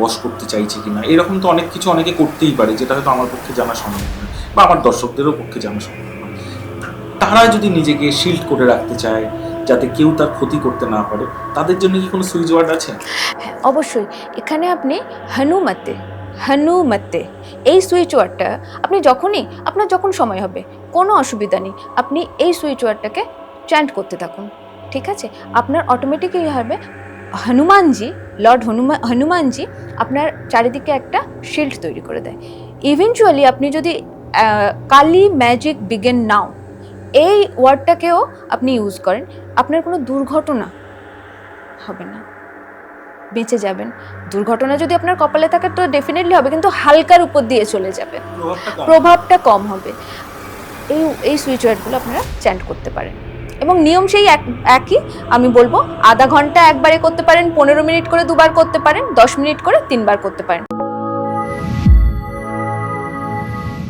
বশ করতে চাইছে কিনা, এরকম তো অনেক কিছু অনেকে করতেই পারে, যেটা হয়তো আমার পক্ষে জানা সম্ভব নয় বা আমার দর্শকদেরও পক্ষে জানা সম্ভব নয় তারা যদি নিজেকে শিল্ড করে রাখতে চায়, যাতে কেউ তার ক্ষতি করতে না পারে, তাদের জন্য কি কোনো সুইচ ওয়ার্ড আছে? হ্যাঁ অবশ্যই। এখানে আপনি হনুমতে হনুমতে এই সুইচ ওয়ার্ডটা আপনি যখনই, আপনার যখন সময় হবে, কোনো অসুবিধা নেই, আপনি এই সুইচ ওয়ার্ডটাকে চ্যান্ট করতে থাকুন, ঠিক আছে? আপনার অটোমেটিকই হবে হনুমানজি লর্ড হনুমান হনুমানজি আপনার চারিদিকে একটা শিল্ড তৈরি করে দেয়। ইভেনচুয়ালি আপনি যদি কালি ম্যাজিক বিগেন নাও এই ওয়ার্ডটাকেও আপনি ইউজ করেন আপনার কোনো দুর্ঘটনা হবে না। বেঁচে যাবেন। দুর্ঘটনা যদি আপনার কপালে থাকে তো ডেফিনেটলি হবে কিন্তু হালকার উপর দিয়ে চলে যাবে। প্রভাবটা কম। হবে। এই এই সুইচ ওয়ার্ডগুলো আপনারা চ্যান্ট করতে পারেন। এবং নিয়ম সেই এক- একই। আমি বলব, আধা ঘণ্টা একবারে করতে পারেন, পনেরো মিনিট করে দুবার করতে পারেন, দশ মিনিট করে তিনবার করতে পারেন।